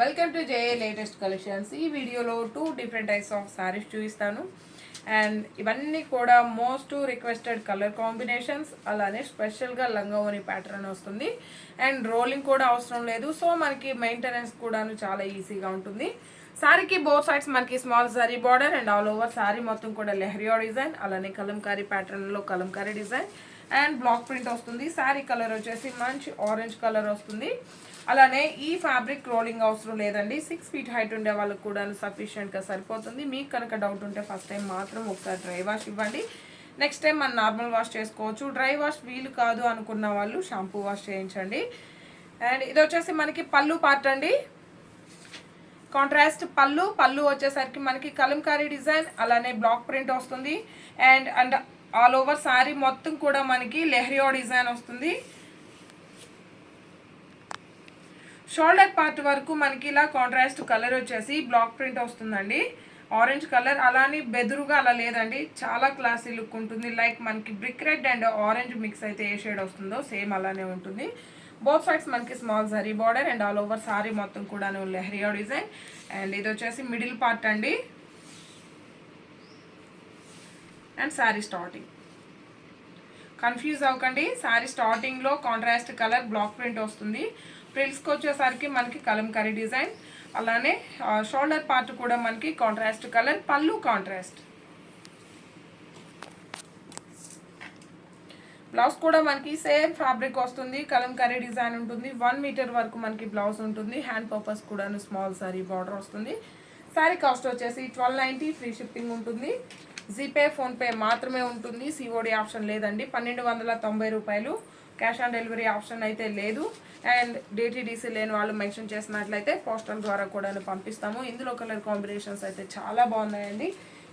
Welcome to J latest collections ఈ వీడియోలో two different types of saris చూపిస్తాను. And ఇవన్నీ కూడా మోస్ట్ రిక్వెస్టెడ్ కలర్ కాంబినేషన్స్ అలానే స్పెషల్గా లంగావోని ప్యాటర్న్ వస్తుంది. అండ్ రోలింగ్ కూడా అవసరం లేదు. సో మనకి మెయింటెనెన్స్ కూడాను చాలా ఈజీగా ఉంటుంది. సారీకి బోత్ సైడ్స్ మనకి small sari border and all over sari మొత్తం కూడా లెహరియా డిజైన్ అలానే కలంకారీ ప్యాటర్న్లో kalamkari design and block print వస్తుంది. శారీ కలర్ వచ్చేసి మంచి ఆరెంజ్ కలర్ వస్తుంది. అలానే ఈ ఫ్యాబ్రిక్ రోలింగ్ అవసరం లేదండి. సిక్స్ ఫీట్ హైట్ ఉండే వాళ్ళకి కూడా సఫిషియెంట్గా సరిపోతుంది. మీకు కనుక డౌట్ ఉంటే ఫస్ట్ టైం మాత్రం ఒకసారి డ్రై వాష్ ఇవ్వండి. నెక్స్ట్ టైం మనం నార్మల్ వాష్ చేసుకోవచ్చు. డ్రై వాష్ వీలు కాదు అనుకున్న వాళ్ళు షాంపూ వాష్ చేయించండి. అండ్ ఇది వచ్చేసి మనకి పళ్ళు పార్ట్ అండి. కాంట్రాస్ట్ పళ్ళు పళ్ళు వచ్చేసరికి మనకి కలంకారీ డిజైన్ అలానే బ్లాక్ ప్రింట్ వస్తుంది. And and all over sari మొత్తం కూడా మనకి లెహరియో డిజైన్ వస్తుంది. షోల్డర్ పార్ట్ వరకు మనకి ఇలా కాంట్రాస్ట్ కలర్ వచ్చేసి బ్లాక్ ప్రింట్ వస్తుందండి. ఆరెంజ్ కలర్ అలానే బెదురుగా అలా లేదండి. చాలా క్లాసీ లుక్ ఉంటుంది. లైక్ మనకి brick red and orange mix అయితే ఏ షేడ్ వస్తుందో సేమ్ అలానే ఉంటుంది. బోత్ సైడ్స్ మనకి small zari border and all over sari మొత్తం కూడా లెహరియా డిజైన్. అండ్ ఇది వచ్చేసి మిడిల్ పార్ట్ అండి. And sari starting. కన్ఫ్యూజ్ అవ్వకండి శారీ స్టార్టింగ్లో కాంట్రాస్ట్ కలర్ బ్లాక్ ప్రింట్ వస్తుంది. ప్రిల్స్కి వచ్చేసరికి మనకి కలంకరీ డిజైన్ అలానే షోల్డర్ పార్ట్ కూడా మనకి కాంట్రాస్ట్ కలర్ పళ్ళు కాంట్రాస్ట్ బ్లౌజ్ కూడా మనకి సేమ్ ఫ్యాబ్రిక్ వస్తుంది కలంకరీ డిజైన్ ఉంటుంది వన్ మీటర్ వరకు మనకి బ్లౌజ్ ఉంటుంది హ్యాండ్ పర్పస్ కూడా స్మాల్ సారీ బార్డర్ వస్తుంది. సారీ కాస్ట్ వచ్చేసి ట్వెల్వ్ నైంటీ ఫ్రీ షిప్పింగ్ ఉంటుంది. జీపే ఫోన్పే మాత్రమే ఉంటుంది. సిఓడి ఆప్షన్ లేదండి. పన్నెండు వందల తొంభై రూపాయలు క్యాష్ ఆన్ డెలివరీ ఆప్షన్ అయితే లేదు. అండ్ డిటీడీసీ లేని వాళ్ళు మెన్షన్ చేసినట్లయితే పోస్టల్ ద్వారా కూడా పంపిస్తాము. ఇందులో కలర్ కాంబినేషన్స్ అయితే చాలా బాగున్నాయండి.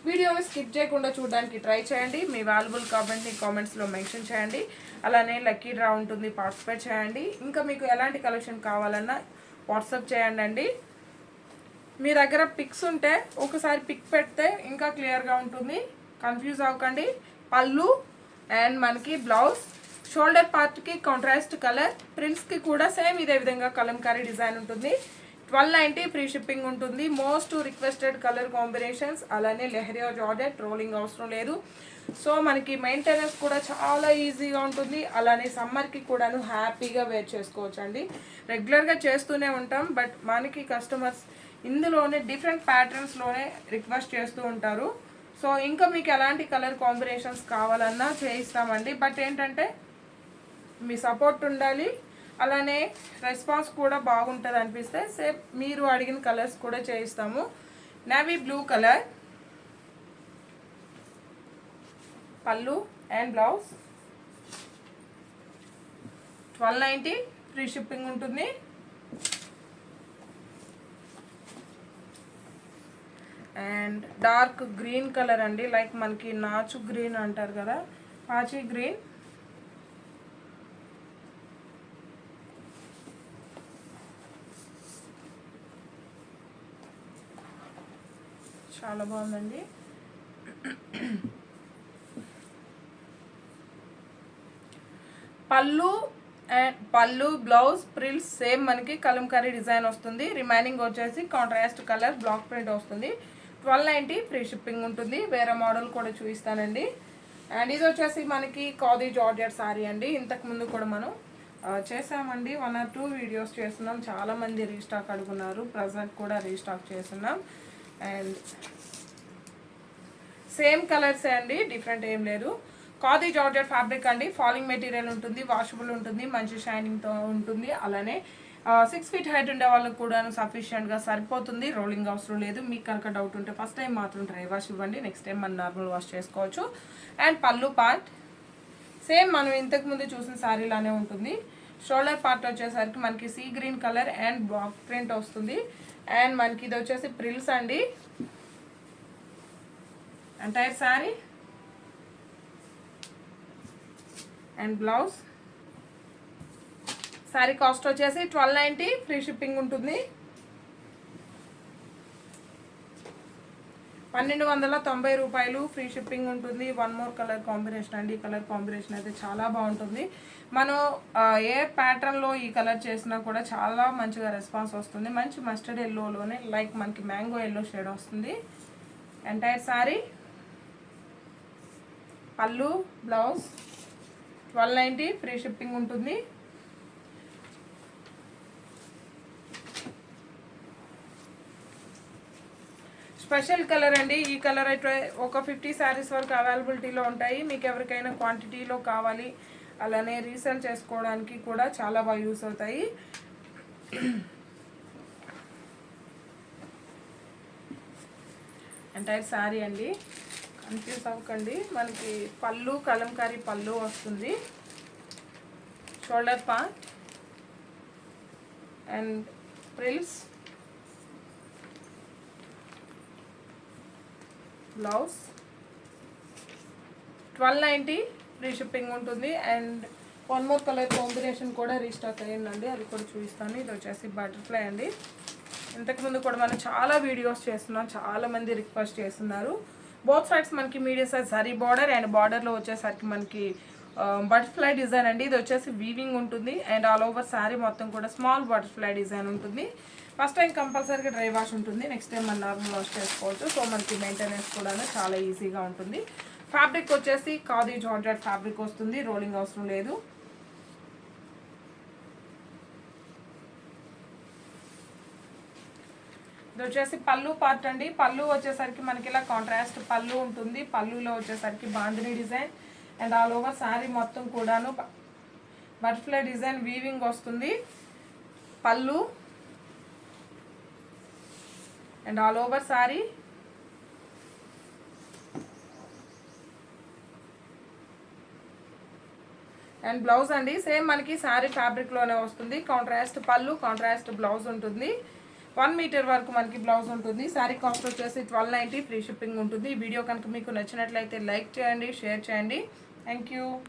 వీడియోని స్కిప్ చేయకుండా చూడడానికి ట్రై చేయండి. మీ వాల్యుబుల్ కామెంట్ని కామెంట్స్లో మెన్షన్ చేయండి. అలానే లక్కీ డ్రా ఉంటుంది పార్టిసిపేట్ చేయండి. ఇంకా మీకు ఎలాంటి కలెక్షన్ కావాలన్నా వాట్సాప్ చేయండి అండి మీ దగ్గర పిక్స్ ఉంటే ఒకసారి పిక్ పెడితే ఇంకా క్లియర్గా ఉంటుంది. కన్ఫ్యూజ్ అవ్వకండి. పళ్ళు అండ్ మనకి బ్లౌజ్. షోల్డర్ పార్ట్కి కాంట్రాస్ట్ కలర్. ప్రింట్స్కి కూడా సేమ్ ఇదే విధంగా కలంకారీ డిజైన్ ఉంటుంది. ట్వెల్వ్ నైంటీ ఫ్రీ షిప్పింగ్ ఉంటుంది. Most requested colour combinations. అలానే లెహరియా జార్జెట్ రోలింగ్ అవసరం లేదు. సో మనకి మెయింటెనెన్స్ కూడా చాలా ఈజీగా ఉంటుంది. అలానే సమ్మర్కి కూడాను హ్యాపీగా వేర్ చేసుకోవచ్చు అండి రెగ్యులర్గా చేస్తూనే ఉంటాం. బట్ మనకి కస్టమర్స్ ఇందులోనే డిఫరెంట్ ప్యాటర్న్స్లోనే రిక్వెస్ట్ చేస్తూ ఉంటారు. సో ఇంకా మీకు ఎలాంటి కలర్ కాంబినేషన్స్ కావాలన్నా చేయిస్తామండి. బట్ ఏంటంటే మీ సపోర్ట్ ఉండాలి. అలానే రెస్పాన్స్ కూడా బాగుంటుంది అనిపిస్తే సేమ్ మీరు అడిగిన కలర్స్ కూడా చేయిస్తాము. నావీ బ్లూ కలర్ పళ్ళు and blouse twelve ninety free shipping ఉంటుంది. అండ్ డార్క్ గ్రీన్ కలర్ అండి. లైక్ మనకి నాచు గ్రీన్ అంటారు కదా. పాచి గ్రీన్. చాలా బాగుందండి. పళ్ళు అండ్ పళ్ళు బ్లౌజ్ ప్రిల్స్ సేమ్ మనకి కలంకారీ డిజైన్ వస్తుంది. రిమైనింగ్ వచ్చేసి కాంట్రాస్ట్ కలర్ బ్లాక్ ప్రింట్ వస్తుంది. ట్వెల్వ్ నైంటీ ఫ్రీ షిప్పింగ్ ఉంటుంది. వేరే మోడల్ కూడా చూపిస్తానండి. అండ్ ఇది వచ్చేసి మనకి కాదీ జార్జెట్ సారీ అండి. ఇంతకు ముందు కూడా మనం చేసామండి. వన్ ఆర్ టూ వీడియోస్ చేస్తున్నాం. చాలామంది రీస్టాక్ అడుగున్నారు. ప్రజెంట్ కూడా రీస్టాక్ చేస్తున్నాం. అండ్ సేమ్ కలర్సే అండి. డిఫరెంట్ ఏం లేదు. కాదీ జార్జెట్ ఫ్యాబ్రిక్ అండి. ఫాలింగ్ మెటీరియల్ ఉంటుంది. వాషబుల్ ఉంటుంది. మంచి షైనింగ్తో ఉంటుంది. అలానే సిక్స్ ఫీట్ హైట్ ఉండే వాళ్ళకి కూడా సఫిషియెంట్గా సరిపోతుంది. రోలింగ్ అవసరం లేదు. మీకు కనుక డౌట్ ఉంటే ఫస్ట్ టైం మాత్రం డ్రై వాష్ ఇవ్వండి. నెక్స్ట్ టైం మనం నార్మల్ వాష్ చేసుకోవచ్చు. అండ్ పళ్ళు పార్ట్ సేమ్ మనం ఇంతకుముందు చూసిన శారీలానే ఉంటుంది. షోల్డర్ పార్ట్ వచ్చేసరికి మనకి sea green colour and block print వస్తుంది. అండ్ మనకి ఇది వచ్చేసి ప్రిల్స్ అండి. Entire sari and blouse sari cost వచ్చేసి ట్వెల్వ్ నైంటీ ఫ్రీ షిప్పింగ్ ఉంటుంది. పన్నెండు వందల తొంభై రూపాయలు ఫ్రీ షిప్పింగ్ ఉంటుంది. వన్ మోర్ కలర్ కాంబినేషన్ అండి. ఈ కలర్ కాంబినేషన్ అయితే చాలా బాగుంటుంది. మనం ఏ ప్యాటర్న్లో ఈ కలర్ చేసినా కూడా చాలా మంచిగా రెస్పాన్స్ వస్తుంది. మంచి మస్టర్డ్ ఎల్లోలోనే లైక్ మనకి మ్యాంగో ఎల్లో షేడ్ వస్తుంది. ఎంటైర్ శారీ పళ్ళు blouse twelve ninety free shipping ఉంటుంది. స్పెషల్ కలర్ అండి. ఈ కలర్ అయితే ఒక ఫిఫ్టీ శారీస్ వరకు అవైలబిలిటీలో ఉంటాయి. మీకు ఎవరికైనా క్వాంటిటీలో కావాలి అలానే రీసేల్ చేసుకోవడానికి కూడా చాలా బాగా యూస్ అవుతాయి. ఎంటైర్ శారీ అండి. కన్ఫ్యూజ్ అవ్వకండి. మనకి పళ్ళు కలంకారీ పళ్ళు వస్తుంది. Shoulder part and frills. Blouse. Twelve ninety free shipping ఉంటుంది. And one more colour combination కూడా రీస్టాక్ అయ్యిందండి. అది కూడా చూపిస్తాను. ఇది వచ్చేసి బటర్ఫ్లై అండి. ఇంతకుముందు కూడా మనం చాలా వీడియోస్ చేస్తున్నాం. చాలామంది రిక్వెస్ట్ చేస్తున్నారు. బోత్ సైడ్స్ మనకి medium size sari border and బార్డర్లో వచ్చేసరికి మనకి Um, బటర్ఫ్లై డిజైన్ అండి. ఇది వచ్చేసి వీవింగ్ ఉంటుంది. అండ్ ఆల్ ఓవర్ శారీ మొత్తం కూడా స్మాల్ బటర్ఫ్లై డిజైన్ ఉంటుంది. ఫస్ట్ టైం కంపల్సరీగా డ్రై వాష్ ఉంటుంది. నెక్స్ట్ టైం మనం నార్మల్ వాష్ చేసుకోవచ్చు. సో మనకి మెయింటెనెన్స్ కూడా చాలా ఈజీగా ఉంటుంది. ఫ్యాబ్రిక్ వచ్చేసి ఖాదీ జార్జెట్ ఫ్యాబ్రిక్ వస్తుంది. రోలింగ్ అవసరం లేదు. ఇది వచ్చేసి పళ్ళు పార్ట్ అండి. పళ్ళు వచ్చేసరికి మనకి ఇలా కాంట్రాస్ట్ పళ్ళు ఉంటుంది. పళ్ళులో వచ్చేసరికి bandhani design and all over sari మొత్తం కూడాను బటర్ఫ్లై డిజైన్ వీవింగ్ వస్తుంది. పళ్ళు. And all over sari and blouse అండి సేమ్ మనకి శారీ ఫ్యాబ్రిక్లోనే వస్తుంది. కాంట్రాస్ట్ పళ్ళు కాంట్రాస్ట్ బ్లౌజ్ ఉంటుంది. వన్ మీటర్ వరకు మనకి బ్లౌజ్ ఉంటుంది. శారీ కాస్ట్ వచ్చేసి ట్వెల్వ్ నైంటీ ఫ్రీ షిప్పింగ్ ఉంటుంది. ఈ వీడియో కనుక మీకు నచ్చినట్లయితే లైక్ చేయండి షేర్ చేయండి. thank you.